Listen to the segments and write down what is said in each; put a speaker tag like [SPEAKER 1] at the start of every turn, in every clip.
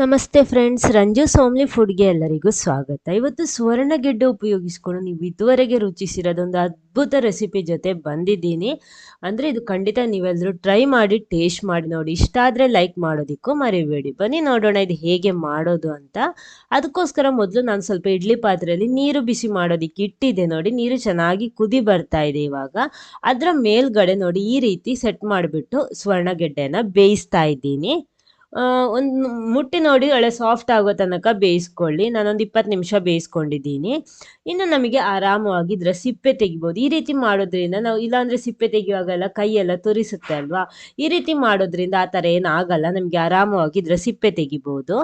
[SPEAKER 1] ನಮಸ್ತೆ ಫ್ರೆಂಡ್ಸ್ ರಂಜು ಸೋಮ್ಲಿ ಫುಡ್ಗೆ ಎಲ್ಲರಿಗೂ ಸ್ವಾಗತ. ಇವತ್ತು ಸುವರ್ಣಗೆಡ್ಡೆ ಉಪಯೋಗಿಸ್ಕೊಂಡು ನೀವು ಇದುವರೆಗೆ ರುಚಿಸಿರೋದೊಂದು ಅದ್ಭುತ ರೆಸಿಪಿ ಜೊತೆ ಬಂದಿದ್ದೀನಿ. ಅಂದರೆ ಇದು ಖಂಡಿತ ನೀವೆಲ್ಲರೂ ಟ್ರೈ ಮಾಡಿ ಟೇಸ್ಟ್ ಮಾಡಿ ನೋಡಿ. ಇಷ್ಟ ಆದರೆ ಲೈಕ್ ಮಾಡೋದಕ್ಕೂ ಮರಿಬೇಡಿ. ಬನ್ನಿ ನೋಡೋಣ ಇದು ಹೇಗೆ ಮಾಡೋದು ಅಂತ. ಅದಕ್ಕೋಸ್ಕರ ಮೊದಲು ನಾನು ಸ್ವಲ್ಪ ಇಡ್ಲಿ ಪಾತ್ರೆಯಲ್ಲಿ ನೀರು ಬಿಸಿ ಮಾಡೋದಕ್ಕೆ ಇಟ್ಟಿದ್ದೆ ನೋಡಿ. ನೀರು ಚೆನ್ನಾಗಿ ಕುದಿ ಬರ್ತಾ ಇದೆ ಇವಾಗ. ಅದರ ಮೇಲ್ಗಡೆ ನೋಡಿ ಈ ರೀತಿ ಸೆಟ್ ಮಾಡಿಬಿಟ್ಟು ಸುವರ್ಣಗೆಡ್ಡೆನ ಬೇಯಿಸ್ತಾ ಇದ್ದೀನಿ. ಒಂದು ಮುಟ್ಟಿ ನೋಡಿ ಒಳ್ಳೆ ಸಾಫ್ಟ್ ಆಗೋ ತನಕ ಬೇಯಿಸ್ಕೊಳ್ಳಿ. ನಾನೊಂದು ಇಪ್ಪತ್ತು ನಿಮಿಷ ಬೇಯಿಸ್ಕೊಂಡಿದ್ದೀನಿ. ಇನ್ನು ನಮಗೆ ಆರಾಮವಾಗಿ ಇದರ ಸಿಪ್ಪೆ ತೆಗಿಬೋದು. ಈ ರೀತಿ ಮಾಡೋದ್ರಿಂದ ನಾವು ಇಲ್ಲಾಂದ್ರೆ ಸಿಪ್ಪೆ ತೆಗಿಯುವಾಗೆಲ್ಲ ಕೈಯೆಲ್ಲ ತುರಿಸುತ್ತೆ ಅಲ್ವಾ? ಈ ರೀತಿ ಮಾಡೋದ್ರಿಂದ ಆ ಥರ ಏನಾಗಲ್ಲ ನಮಗೆ ಆರಾಮವಾಗಿ ಇದರ ಸಿಪ್ಪೆ ತೆಗಿಬೋದು.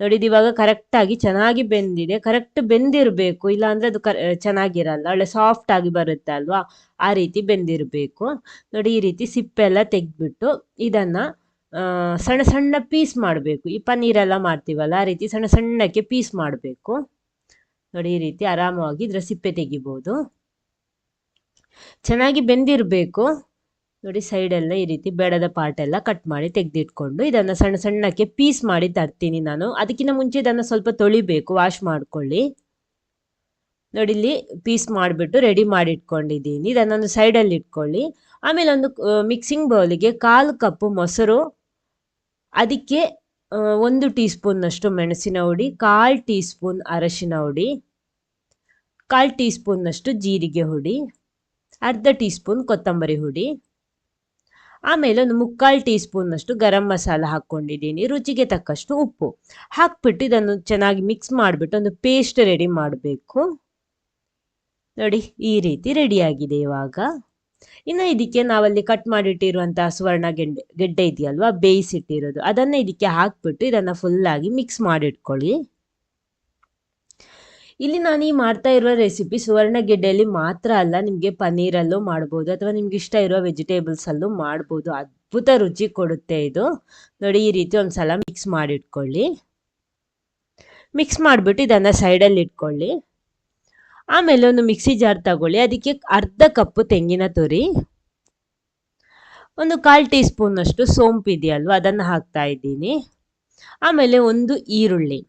[SPEAKER 1] ನೋಡಿ ಇವಾಗ ಕರೆಕ್ಟಾಗಿ ಚೆನ್ನಾಗಿ ಬೆಂದಿದೆ. ಕರೆಕ್ಟ್ ಬೆಂದಿರಬೇಕು. ಇಲ್ಲಾಂದರೆ ಅದು ಕರ್, ಚೆನ್ನಾಗಿರಲ್ಲ. ಒಳ್ಳೆ ಸಾಫ್ಟ್ ಆಗಿ ಬರುತ್ತೆ ಅಲ್ವಾ? ಆ ರೀತಿ ಬೆಂದಿರಬೇಕು. ನೋಡಿ, ಈ ರೀತಿ ಸಿಪ್ಪೆ ಎಲ್ಲ ತೆಗೆದ್ಬಿಟ್ಟು ಇದನ್ನು ಸಣ್ಣ ಸಣ್ಣ ಪೀಸ್ ಮಾಡಬೇಕು. ಈ ಪನ್ನೀರೆಲ್ಲ ಮಾಡ್ತೀವಲ್ಲ, ಆ ರೀತಿ ಸಣ್ಣ ಸಣ್ಣಕ್ಕೆ ಪೀಸ್ ಮಾಡಬೇಕು. ನೋಡಿ, ಈ ರೀತಿ ಆರಾಮವಾಗಿ ಇದರ ಸಿಪ್ಪೆ ತೆಗಿಬೋದು. ಚೆನ್ನಾಗಿ ಬೆಂದಿರಬೇಕು. ನೋಡಿ, ಸೈಡೆಲ್ಲ ಈ ರೀತಿ ಬೇಡದ ಪಾರ್ಟ್ ಎಲ್ಲ ಕಟ್ ಮಾಡಿ ತೆಗೆದಿಟ್ಕೊಂಡು ಇದನ್ನು ಸಣ್ಣ ಸಣ್ಣಕ್ಕೆ ಪೀಸ್ ಮಾಡಿ ತರ್ತೀನಿ ನಾನು. ಅದಕ್ಕಿಂತ ಮುಂಚೆ ಇದನ್ನು ಸ್ವಲ್ಪ ತೊಳಿಬೇಕು, ವಾಶ್ ಮಾಡ್ಕೊಳ್ಳಿ. ನೋಡಿ, ಇಲ್ಲಿ ಪೀಸ್ ಮಾಡಿಬಿಟ್ಟು ರೆಡಿ ಮಾಡಿ ಇಟ್ಕೊಂಡಿದ್ದೀನಿ ಇದನ್ನೊಂದು ಸೈಡಲ್ಲಿ ಇಟ್ಕೊಳ್ಳಿ. ಆಮೇಲೆ ಒಂದು ಮಿಕ್ಸಿಂಗ್ ಬೌಲಿಗೆ ಕಾಲು ಕಪ್ಪು ಮೊಸರು ಅದಕ್ಕೆ ಒಂದು ಟೀ ಸ್ಪೂನ್ನಷ್ಟು ಮೆಣಸಿನ ಹುಡಿ, ಕಾಲು ಟೀ ಸ್ಪೂನ್ ಅರಶಿನ ಹುಡಿ, ಕಾಲು ಟೀ ಸ್ಪೂನ್ನಷ್ಟು ಜೀರಿಗೆ ಹುಡಿ, ಅರ್ಧ ಟೀ ಸ್ಪೂನ್ ಕೊತ್ತಂಬರಿ ಹುಡಿ, ಆಮೇಲೆ ಒಂದು ಮುಕ್ಕಾಲು ಟೀ ಸ್ಪೂನ್ನಷ್ಟು ಗರಂ ಮಸಾಲ ಹಾಕ್ಕೊಂಡಿದ್ದೀನಿ, ರುಚಿಗೆ ತಕ್ಕಷ್ಟು ಉಪ್ಪು. ಹಾಕ್ಬಿಟ್ಟು ಇದನ್ನು ಚೆನ್ನಾಗಿ ಮಿಕ್ಸ್ ಮಾಡಿಬಿಟ್ಟು ಒಂದು ಪೇಸ್ಟ್ ರೆಡಿ ಮಾಡಬೇಕು. ನೋಡಿ, ಈ ರೀತಿ ರೆಡಿಯಾಗಿದೆ ಇವಾಗ. ಇನ್ನು ಇದಕ್ಕೆ ನಾವಲ್ಲಿ ಕಟ್ ಮಾಡಿಟ್ಟಿರುವಂತಹ ಸುವರ್ಣ ಗೆಡ್ಡೆ ಗೆಡ್ಡೆ ಇದೆಯಲ್ವಾ? ಬೇಯಿಸಿಟ್ಟಿರೋದು. ಅದನ್ನ ಇದಕ್ಕೆ ಹಾಕ್ಬಿಟ್ಟು ಇದನ್ನು ಆಗಿ ಮಿಕ್ಸ್ ಮಾಡಿಟ್ಕೊಳ್ಳಿ. ಇಲ್ಲಿ ನಾನು ಈ ಮಾಡ್ತಾ ಇರುವ ರೆಸಿಪಿ ಸುವರ್ಣ ಗೆಡ್ಡೆಯಲ್ಲಿ ಮಾತ್ರ ಅಲ್ಲ, ನಿಮಗೆ ಪನ್ನೀರಲ್ಲೂ ಮಾಡ್ಬೋದು, ಅಥವಾ ನಿಮ್ಗೆ ಇಷ್ಟ ಇರುವ ವೆಜಿಟೇಬಲ್ಸಲ್ಲೂ ಮಾಡ್ಬೋದು. ಅದ್ಭುತ ರುಚಿ ಕೊಡುತ್ತೆ ಇದು. ನೋಡಿ, ಈ ರೀತಿ ಒಂದ್ಸಲ ಮಿಕ್ಸ್ ಮಾಡಿಟ್ಕೊಳ್ಳಿ. ಮಿಕ್ಸ್ ಮಾಡಿಬಿಟ್ಟು ಇದನ್ನು ಸೈಡಲ್ಲಿ ಇಟ್ಕೊಳ್ಳಿ ಆಮೇಲೆ ಒಂದು ಮಿಕ್ಸಿ ಜಾರ್ ತಗೊಳ್ಳಿ. ಅದಕ್ಕೆ ಅರ್ಧ ಕಪ್ಪು ತೆಂಗಿನ ತುರಿ, ಒಂದು ಕಾಲು ಟೀ ಸ್ಪೂನಷ್ಟು ಸೋಂಪು ಇದೆಯಲ್ವ, ಅದನ್ನು ಹಾಕ್ತಾ ಇದ್ದೀನಿ. ಆಮೇಲೆ ಒಂದು ಈರುಳ್ಳಿ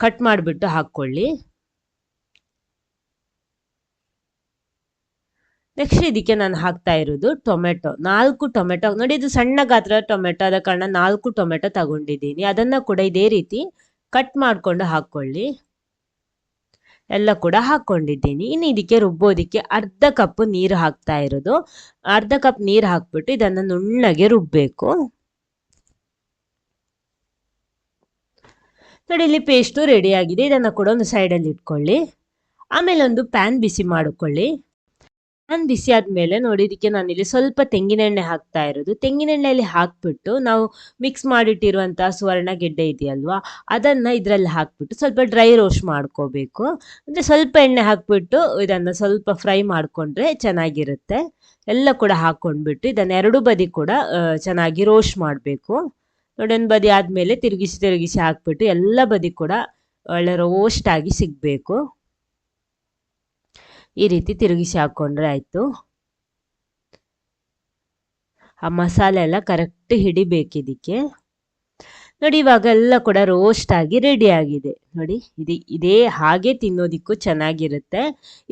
[SPEAKER 1] ಕಟ್ ಮಾಡಿಬಿಟ್ಟು ಹಾಕ್ಕೊಳ್ಳಿ. ನೆಕ್ಸ್ಟ್ ಇದಕ್ಕೆ ನಾನು ಹಾಕ್ತಾ ಇರೋದು ಟೊಮೆಟೊ. ನಾಲ್ಕು ಟೊಮೆಟೊ, ನೋಡಿ ಇದು ಸಣ್ಣ ಗಾತ್ರ ಟೊಮೆಟೊ ಅದ ಕಾರಣ ನಾಲ್ಕು ಟೊಮೆಟೊ ತಗೊಂಡಿದ್ದೀನಿ. ಅದನ್ನು ಕೂಡ ಇದೇ ರೀತಿ ಕಟ್ ಮಾಡಿಕೊಂಡು ಹಾಕ್ಕೊಳ್ಳಿ. ಎಲ್ಲ ಕೂಡ ಹಾಕ್ಕೊಂಡಿದ್ದೀನಿ ಇನ್ನು ಇದಕ್ಕೆ ರುಬ್ಬೋದಕ್ಕೆ ಅರ್ಧ ಕಪ್ ನೀರು ಹಾಕ್ತಾ ಇರೋದು. ಅರ್ಧ ಕಪ್ ನೀರು ಹಾಕ್ಬಿಟ್ಟು ಇದನ್ನು ನುಣ್ಣಗೆ ರುಬ್ಬಬೇಕು ನೋಡಿ, ಇಲ್ಲಿ ಪೇಸ್ಟು ರೆಡಿಯಾಗಿದೆ ಇದನ್ನು ಕೂಡ ಒಂದು ಸೈಡಲ್ಲಿ ಇಟ್ಕೊಳ್ಳಿ. ಆಮೇಲೆ ಒಂದು ಪ್ಯಾನ್ ಬಿಸಿ ಮಾಡಿಕೊಳ್ಳಿ. ಪ್ಯಾನ್ ಬಿಸಿ ಆದಮೇಲೆ ನೋಡಿ ಇದಕ್ಕೆ ನಾನಿಲ್ಲಿ ಸ್ವಲ್ಪ ತೆಂಗಿನೆಣ್ಣೆ ಹಾಕ್ತಾ ಇರೋದು. ತೆಂಗಿನೆಣ್ಣೆಯಲ್ಲಿ ಹಾಕ್ಬಿಟ್ಟು ನಾವು ಮಿಕ್ಸ್ ಮಾಡಿಟ್ಟಿರುವಂಥ ಸುವರ್ಣ ಗೆಡ್ಡೆ ಇದೆಯಲ್ವಾ, ಅದನ್ನು ಇದರಲ್ಲಿ ಹಾಕ್ಬಿಟ್ಟು ಸ್ವಲ್ಪ ಡ್ರೈ ರೋಸ್ಟ್ ಮಾಡ್ಕೋಬೇಕು. ಅಂದರೆ ಸ್ವಲ್ಪ ಎಣ್ಣೆ ಹಾಕ್ಬಿಟ್ಟು ಇದನ್ನು ಸ್ವಲ್ಪ ಫ್ರೈ ಮಾಡಿಕೊಂಡ್ರೆ ಚೆನ್ನಾಗಿರುತ್ತೆ. ಎಲ್ಲ ಕೂಡ ಹಾಕ್ಕೊಂಡ್ಬಿಟ್ಟು ಇದನ್ನು ಎರಡು ಬದಿ ಕೂಡ ಚೆನ್ನಾಗಿ ರೋಸ್ಟ್ ಮಾಡಬೇಕು. ನೋಡೊಂದು ಬದಿ ಆದಮೇಲೆ ತಿರುಗಿಸಿ ತಿರುಗಿಸಿ ಹಾಕ್ಬಿಟ್ಟು ಎಲ್ಲ ಬದಿ ಕೂಡ ಒಳ್ಳೆ ರೋಸ್ಟ್ ಆಗಿ ಸಿಗಬೇಕು. ಈ ರೀತಿ ತಿರುಗಿಸಿ ಹಾಕ್ಕೊಂಡ್ರೆ ಆಯಿತು. ಆ ಮಸಾಲೆ ಎಲ್ಲ ಕರೆಕ್ಟ್ ಹಿಡಿಬೇಕು ಇದಕ್ಕೆ ನೋಡಿ ಇವಾಗ ಎಲ್ಲ ಕೂಡ ರೋಸ್ಟ್ ಆಗಿ ರೆಡಿ ಆಗಿದೆ. ನೋಡಿ ಇದು ಇದೇ ಹಾಗೆ ತಿನ್ನೋದಿಕ್ಕೂ ಚೆನ್ನಾಗಿರುತ್ತೆ.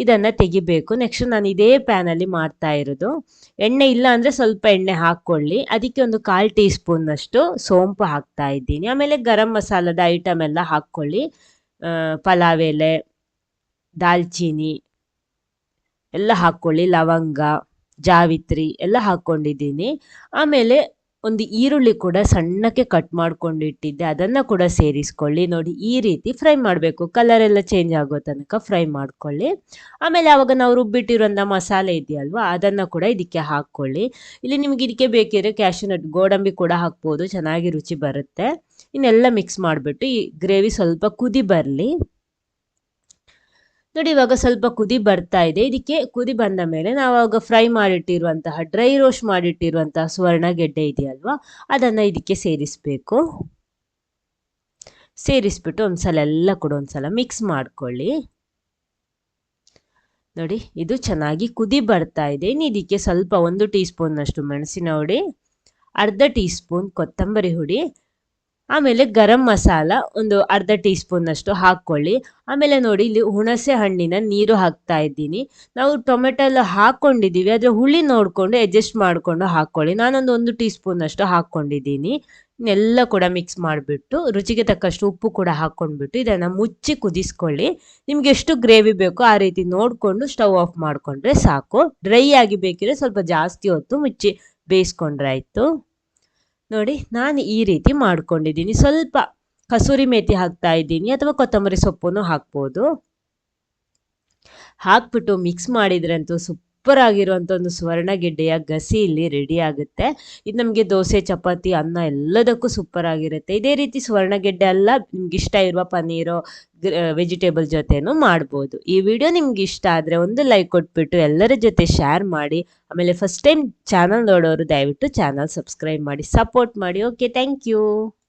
[SPEAKER 1] ಇದನ್ನು ತೆಗಿಬೇಕು. ನೆಕ್ಸ್ಟ್ ನಾನು ಇದೇ ಪ್ಯಾನಲ್ಲಿ ಮಾಡ್ತಾ ಇರೋದು. ಎಣ್ಣೆ ಇಲ್ಲ ಅಂದರೆ ಸ್ವಲ್ಪ ಎಣ್ಣೆ ಹಾಕ್ಕೊಳ್ಳಿ. ಅದಕ್ಕೆ ಒಂದು ಕಾಲು ಟೀ ಸ್ಪೂನ್ನಷ್ಟು ಸೋಂಪು ಹಾಕ್ತಾ ಇದ್ದೀನಿ. ಆಮೇಲೆ ಗರಂ ಮಸಾಲದ ಐಟಮ್ ಎಲ್ಲ ಹಾಕ್ಕೊಳ್ಳಿ. ಪಲಾವ್ ಎಲೆ, ದಾಲ್ಚೀನಿ ಎಲ್ಲ ಹಾಕ್ಕೊಳ್ಳಿ. ಲವಂಗ, ಜಾವಿತ್ರಿ ಎಲ್ಲ ಹಾಕ್ಕೊಂಡಿದ್ದೀನಿ. ಆಮೇಲೆ ಒಂದು ಈರುಳ್ಳಿ ಕೂಡ ಸಣ್ಣಕ್ಕೆ ಕಟ್ ಮಾಡ್ಕೊಂಡು ಇಟ್ಟಿದ್ದೆ ಅದನ್ನು ಕೂಡ ಸೇರಿಸ್ಕೊಳ್ಳಿ. ನೋಡಿ, ಈ ರೀತಿ ಫ್ರೈ ಮಾಡಬೇಕು. ಕಲರ್ ಎಲ್ಲ ಚೇಂಜ್ ಆಗೋ ತನಕ ಫ್ರೈ ಮಾಡ್ಕೊಳ್ಳಿ. ಆಮೇಲೆ ಆವಾಗ ನಾವು ರುಬ್ಬಿಟ್ಟಿರುವಂಥ ಮಸಾಲೆ ಇದೆಯಲ್ವಾ, ಅದನ್ನು ಕೂಡ ಇದಕ್ಕೆ ಹಾಕ್ಕೊಳ್ಳಿ. ಇಲ್ಲಿ ನಿಮ್ಗೆ ಇದಕ್ಕೆ ಬೇಕಿದ್ರೆ ಕ್ಯಾಶ್ಯೂನಟ್ ಗೋಡಂಬಿ ಕೂಡ ಹಾಕ್ಬೋದು. ಚೆನ್ನಾಗಿ ರುಚಿ ಬರುತ್ತೆ. ಇನ್ನೆಲ್ಲ ಮಿಕ್ಸ್ ಮಾಡಿಬಿಟ್ಟು ಈ ಗ್ರೇವಿ ಸ್ವಲ್ಪ ಕುದಿ ಬರಲಿ. ನೋಡಿ, ಇವಾಗ ಸ್ವಲ್ಪ ಕುದಿ ಬರ್ತಾ ಇದೆ. ಇದಕ್ಕೆ ಕುದಿ ಬಂದ ಮೇಲೆ ನಾವು ಆವಾಗ ಫ್ರೈ ಮಾಡಿಟ್ಟಿರುವಂತಹ, ಡ್ರೈ ರೋಸ್ಟ್ ಮಾಡಿಟ್ಟಿರುವಂತಹ ಸುವರ್ಣ ಗೆಡ್ಡೆ ಇದೆಯಲ್ವಾ? ಅದನ್ನು ಇದಕ್ಕೆ ಸೇರಿಸಬೇಕು. ಸೇರಿಸ್ಬಿಟ್ಟು ಒಂದ್ಸಲ ಎಲ್ಲ ಕೂಡ ಒಂದ್ಸಲ ಮಿಕ್ಸ್ ಮಾಡ್ಕೊಳ್ಳಿ. ನೋಡಿ, ಇದು ಚೆನ್ನಾಗಿ ಕುದಿ ಬರ್ತಾ ಇದೆ. ಇನ್ನು ಇದಕ್ಕೆ ಸ್ವಲ್ಪ ಒಂದು ಟೀ ಸ್ಪೂನ್ನಷ್ಟು ಮೆಣಸಿನ ಹುಡಿ, ಅರ್ಧ ಟೀ ಸ್ಪೂನ್ ಕೊತ್ತಂಬರಿ ಹುಡಿ ಆಮೇಲೆ ಗರಂ ಮಸಾಲ ಒಂದು ಅರ್ಧ ಟೀ ಸ್ಪೂನಷ್ಟು ಹಾಕ್ಕೊಳ್ಳಿ. ಆಮೇಲೆ ನೋಡಿ ಇಲ್ಲಿ ಹುಣಸೆ ಹಣ್ಣಿನ ನೀರು ಹಾಕ್ತಾ ಇದ್ದೀನಿ. ನಾವು ಟೊಮೆಟೊ ಎಲ್ಲ ಹಾಕ್ಕೊಂಡಿದ್ದೀವಿ. ಆದರೆ ಹುಳಿ ನೋಡಿಕೊಂಡು ಅಡ್ಜಸ್ಟ್ ಮಾಡಿಕೊಂಡು ಹಾಕ್ಕೊಳ್ಳಿ. ನಾನೊಂದು ಒಂದು ಟೀ ಸ್ಪೂನಷ್ಟು ಹಾಕ್ಕೊಂಡಿದ್ದೀನಿ. ಎಲ್ಲ ಕೂಡ ಮಿಕ್ಸ್ ಮಾಡಿಬಿಟ್ಟು ರುಚಿಗೆ ತಕ್ಕಷ್ಟು ಉಪ್ಪು ಕೂಡ ಹಾಕ್ಕೊಂಡ್ಬಿಟ್ಟು ಇದನ್ನು ಮುಚ್ಚಿ ಕುದಿಸ್ಕೊಳ್ಳಿ. ನಿಮ್ಗೆ ಎಷ್ಟು ಗ್ರೇವಿ ಬೇಕೋ ಆ ರೀತಿ ನೋಡಿಕೊಂಡು ಸ್ಟವ್ ಆಫ್ ಮಾಡಿಕೊಂಡ್ರೆ ಸಾಕು. ಡ್ರೈ ಆಗಿ ಬೇಕಿದ್ರೆ ಸ್ವಲ್ಪ ಜಾಸ್ತಿ ಹೊತ್ತು ಮುಚ್ಚಿ ಬೇಯಿಸ್ಕೊಂಡ್ರೆ ಆಯಿತು. ನೋಡಿ, ನಾನು ಈ ರೀತಿ ಮಾಡ್ಕೊಂಡಿದ್ದೀನಿ. ಸ್ವಲ್ಪ ಕಸೂರಿ ಮೇಥಿ ಹಾಕ್ತಾ ಇದ್ದೀನಿ ಅಥವಾ ಕೊತ್ತಂಬರಿ ಸೊಪ್ಪನ್ನು ಹಾಕ್ಬೋದು. ಹಾಕ್ಬಿಟ್ಟು ಮಿಕ್ಸ್ ಮಾಡಿದ್ರಂತೂ ಸೂಪರ್ ಆಗಿರುವಂಥ ಒಂದು ಸ್ವರ್ಣಗೆಡ್ಡೆಯ ಗಸಿ ಇಲ್ಲಿ ರೆಡಿ ಆಗುತ್ತೆ. ಇದು ನಮಗೆ ದೋಸೆ, ಚಪಾತಿ, ಅನ್ನ ಎಲ್ಲದಕ್ಕೂ ಸೂಪರ್ ಆಗಿರುತ್ತೆ ಇದೇ ರೀತಿ ಸ್ವರ್ಣಗೆಡ್ಡೆ ಎಲ್ಲ ನಿಮ್ಗೆ ಇಷ್ಟ ಇರುವ ಪನ್ನೀರು ವೆಜಿಟೇಬಲ್ ಜೊತೆನೂ ಮಾಡ್ಬೋದು. ಈ ವಿಡಿಯೋ ನಿಮ್ಗೆ ಇಷ್ಟ ಆದರೆ ಒಂದು ಲೈಕ್ ಕೊಟ್ಬಿಟ್ಟು ಎಲ್ಲರ ಜೊತೆ ಶೇರ್ ಮಾಡಿ. ಆಮೇಲೆ ಫಸ್ಟ್ ಟೈಮ್ ಚಾನಲ್ ನೋಡೋರು ದಯವಿಟ್ಟು ಚಾನಲ್ ಸಬ್ಸ್ಕ್ರೈಬ್ ಮಾಡಿ ಸಪೋರ್ಟ್ ಮಾಡಿ. Okay thank you